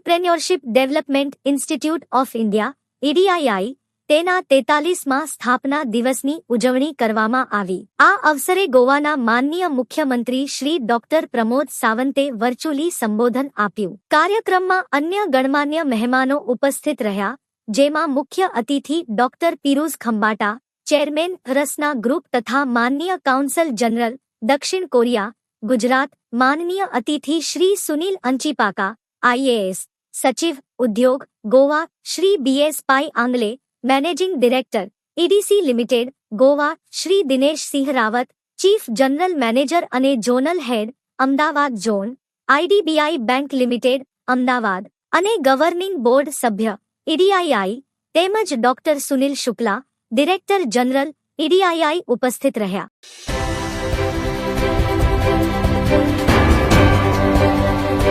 Entrepreneurship development institute of India EDII તેના તેતાલીસમાં સ્થાપના દિવસની ઉજવણી કરવામાં આવી. આ અવસરે ગોવાના માનનીય મુખ્યમંત્રી શ્રી ડોક્ટર પ્રમોદ સાવંતે વર્ચ્યુઅલી સંબોધન આપ્યું. કાર્યક્રમમાં અન્ય ગણમાન્ય મહેમાનો ઉપસ્થિત રહ્યા, જેમાં મુખ્ય અતિથિ doctor Piruz Khambatta, chairman Rasna group તથા માનનીય કાઉન્સલ જનરલ, દક્ષિણ કોરિયા, ગુજરાત, માનનીય અતિથિ શ્રી સુનિલ અંચીપાકા આઈએએસ સચિવ ઉદ્યોગ Goa Shri B S Pai Angle managing director EDC limited Goa Shri Dinesh Singh Rawat chief general manager અને zonal head Ahmedabad zone IDBI bank limited Ahmedabad અને governing board સભ્ય ઈડીઆઈઆઈ તેમજ doctor Sunil Shukla director general EDII ઉપસ્થિત રહ્યા